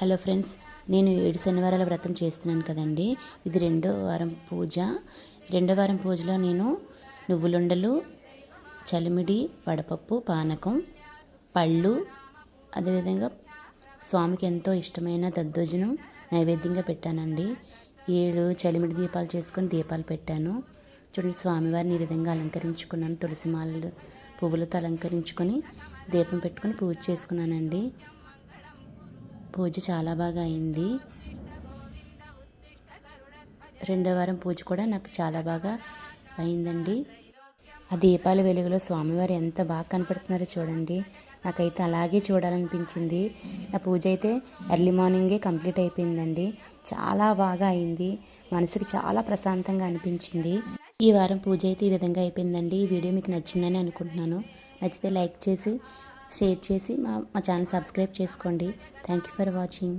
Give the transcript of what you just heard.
Hello friends నేను ఏడు శనివారాల వ్రతం చేస్తున్నాను కదండి. ఇది రెండో వారం పూజ. రెండో వారం పూజలో నేను నువ్వులుండలు చలిమిడి వడపప్పు పానకం పళ్ళు అదేవిధంగా స్వామికి ఎంతో ఇష్టమైన దద్దోజనం నైవేద్యంగా పెట్టానండి. ఏడు చలిమిడి దీపాలు చేసుకొని దీపాలు పెట్టాను. చూడండి స్వామివారిని ఈ విధంగా అలంకరించుకున్నాను. తులసి మాలలు పువ్వులతో అలంకరించుకొని దీపం పెట్టుకొని పూజ చేసుకున్నానండి. పూజ చాలా బాగా అయింది. రెండో వారం పూజ కూడా నాకు చాలా బాగా అయిందండి. ఆ దీపాల వెలుగులో స్వామివారు ఎంత బాగా కనపడుతున్నారో చూడండి. నాకైతే అలాగే చూడాలనిపించింది. నా పూజ అయితే ఎర్లీ మార్నింగే కంప్లీట్ అయిపోయిందండి. చాలా బాగా అయింది. మనసుకి చాలా ప్రశాంతంగా అనిపించింది. ఈ వారం పూజ అయితే ఈ విధంగా అయిపోయిందండి. ఈ వీడియో మీకు నచ్చిందని అనుకుంటున్నాను. నచ్చితే లైక్ చేసి షేర్ చేసి మా మా ఛానల్ సబ్స్క్రైబ్ చేసుకోండి. Thank you for watching.